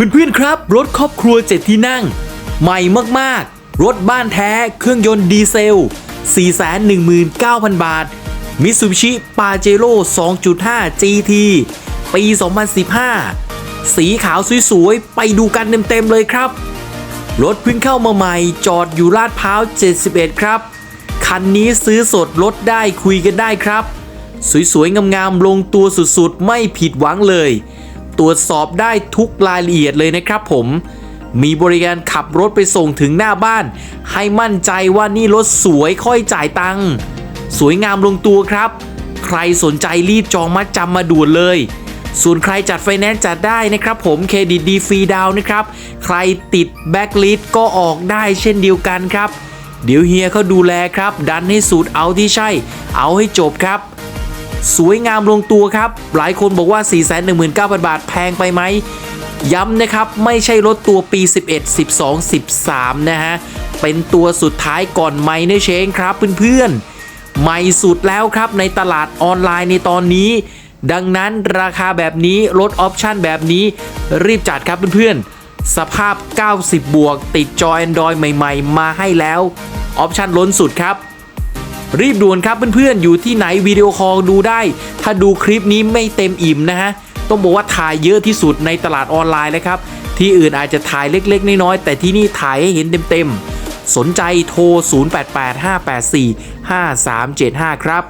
เพื่อนๆครับ รถครอบครัว7ที่นั่ง ใหม่มากๆ รถบ้านแท้เครื่องยนต์ดีเซล 419,000 บาท Mitsubishi Pajero 2.5 GT ปี 2015 สีขาวสวยๆ ไปดูกันเต็มๆเลยครับ รถเพิ่งเข้ามาใหม่จอดอยู่ลาดพร้าว 71 ครับ คันนี้ซื้อสดลดได้คุยกันได้ครับ สวยๆ งามๆ ลงตัวสุดๆ ไม่ผิดหวังเลย ตรวจสอบได้ทุกรายละเอียดเลยนะครับผม มีบริการขับรถไปส่งถึงหน้าบ้าน ให้มั่นใจว่านี่รถสวยค่อยจ่ายตังค์สวยงามลงตัวครับ ใครสนใจรีบจองมัดจำมาด่วนเลย ส่วนใครจัดไฟแนนซ์จัดได้นะครับผมเครดิตดีฟรีดาวน์นะครับ ใครติดแบ็กลิสก็ออกได้เช่นเดียวกันครับ เดี๋ยวเฮียเขาดูแลครับ ดันให้สุดเอาที่ใช่ เอาให้จบครับ สวยงามลงตัวครับ หลายคนบอกว่า 419,000 บาทแพงไปไหม ย้ำนะครับ ไม่ใช่รถตัวปี 11 12 13 นะฮะ เป็นตัวสุดท้ายก่อนไมเนเชงครับเพื่อนๆ ใหม่สุดแล้วครับในตลาดออนไลน์ในตอนนี้ ดังนั้นราคาแบบนี้รถออปชั่นแบบนี้รีบจัดครับเพื่อนๆ สภาพ 90 บวก ติดจอ Android ใหม่ ๆ มาให้แล้ว ออปชั่นล้นสุดครับ รีบด่วนครับเพื่อนๆ อยู่ที่ไหนวิดีโอคอลดูได้ ถ้าดูคลิปนี้ไม่เต็มอิ่มนะฮะ ต้องบอกว่าถ่ายเยอะที่สุดในตลาดออนไลน์เลยครับ ที่อื่นอาจจะถ่ายเล็กๆ น้อยๆ แต่ที่นี่ถ่ายให้เห็นเต็มๆ สนใจโทร 0885845375 ครับ